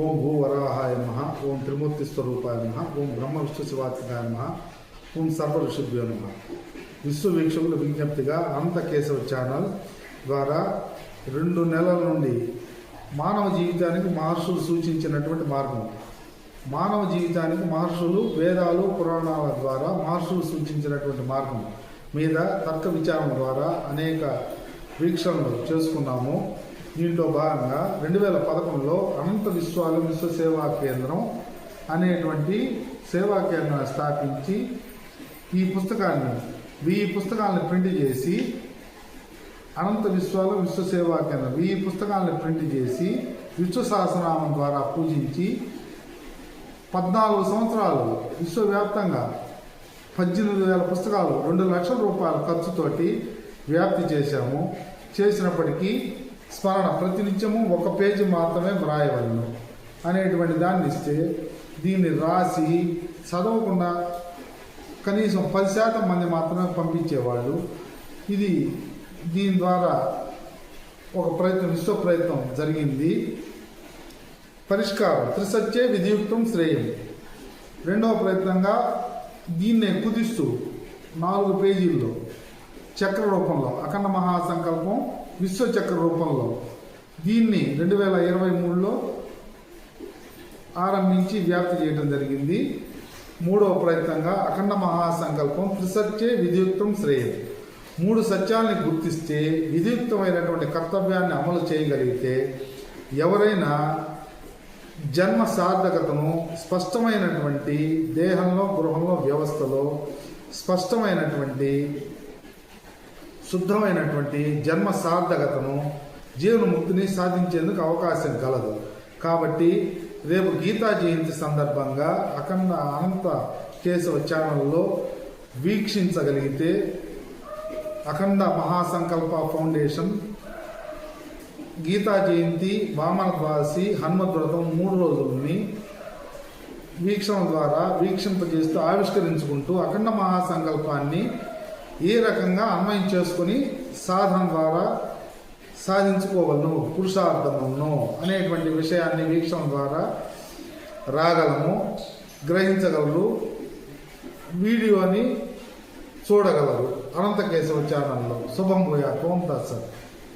ఓం భూ వరాహాయ నమ ఓం త్రిమూర్తి స్వరూపాయ నమ ఓం బ్రహ్మ విష్ణు శివాత్మకాయ నమ ఓం సర్వ ఋషుభ్యో నమ. విశ్వ వీక్షకుల విజ్ఞప్తిగా అనంత కేశవ ఛానల్ ద్వారా రెండు నెలల నుండి మానవ జీవితానికి మహర్షులు సూచించినటువంటి మార్గం మానవ జీవితానికి మహర్షులు వేదాలు పురాణాల ద్వారా మహర్షులు సూచించినటువంటి మార్గం మీద తర్క విచారం ద్వారా అనేక వీక్షణలు చేసుకున్నాము. దీంట్లో భాగంగా రెండు వేల పదకొండులో అనంత విశ్వాలు విశ్వ సేవా కేంద్రం అనేటువంటి సేవా కేంద్రాన్ని స్థాపించి ఈ పుస్తకాన్ని వెయ్యి పుస్తకాలను ప్రింట్ చేసి అనంత విశ్వాలు విశ్వ సేవా కేంద్రం వెయ్యి పుస్తకాలను ప్రింట్ చేసి విశ్వ సహస్రనామం ద్వారా పూజించి పద్నాలుగు సంవత్సరాలు విశ్వవ్యాప్తంగా పద్దెనిమిది వేల పుస్తకాలు రెండు లక్షల రూపాయల ఖర్చుతోటి వ్యాప్తి చేశాము. చేసినప్పటికీ స్మరణ. ప్రతినిత్యము ఒక పేజీ మాత్రమే వ్రాయవలను అనేటువంటి దాన్ని ఇస్తే దీన్ని రాసి చదవకుండా కనీసం పది శాతం మంది మాత్రమే పంపించేవాళ్ళు. ఇది దీని ద్వారా ఒక ప్రయత్నం విశ్వ ప్రయత్నం జరిగింది. పరిష్కారం. త్రిసత్యే విధియుక్తం శ్రేయం. రెండవ ప్రయత్నంగా దీన్నే కుదిస్తూ నాలుగు పేజీల్లో చక్ర రూపంలో అఖండ మహాసంకల్ప విశ్వచక్ర రూపంలో. దీన్ని రెండు వేల ఇరవై మూడులో ఆరంభించి వ్యాప్తి చేయడం జరిగింది. మూడవ ప్రయత్నంగా అఖండ మహాసంకల్పం త్రిసత్యే విధియుక్తం శ్రేయం. మూడు సత్యాల్ని గుర్తిస్తే విధియుక్తమైనటువంటి కర్తవ్యాన్ని అమలు చేయగలిగితే ఎవరైనా జన్మ సార్థకతను స్పష్టమైనటువంటి దేహంలో గృహంలో వ్యవస్థలో స్పష్టమైనటువంటి శుద్ధమైనటువంటి జన్మ సార్థకతను జీవనముక్తిని సాధించేందుకు అవకాశం కలదు. కాబట్టి రేపు గీతా జయంతి సందర్భంగా అఖండ అనంత కేశవ ఛానల్లో వీక్షించగలిగితే అఖండ మహాసంకల్ప ఫౌండేషన్ గీతా జయంతి వామన ద్వాసి హనుమద్ వ్రతం మూడు రోజులని వీక్షణ ద్వారా వీక్షింపజేస్తూ ఆవిష్కరించుకుంటూ అఖండ మహాసంకల్పాన్ని ఏ రకంగా అన్వయం చేసుకొని సాధన ద్వారా సాధించుకోగలను పురుషార్థమును అనేటువంటి విషయాన్ని వీక్షణ ద్వారా రాగలము గ్రహించగలరు వీడియోని చూడగలరు. అనంత కేశవ ఛానల్లో. శుభం భూయా ఓం తత్సత్.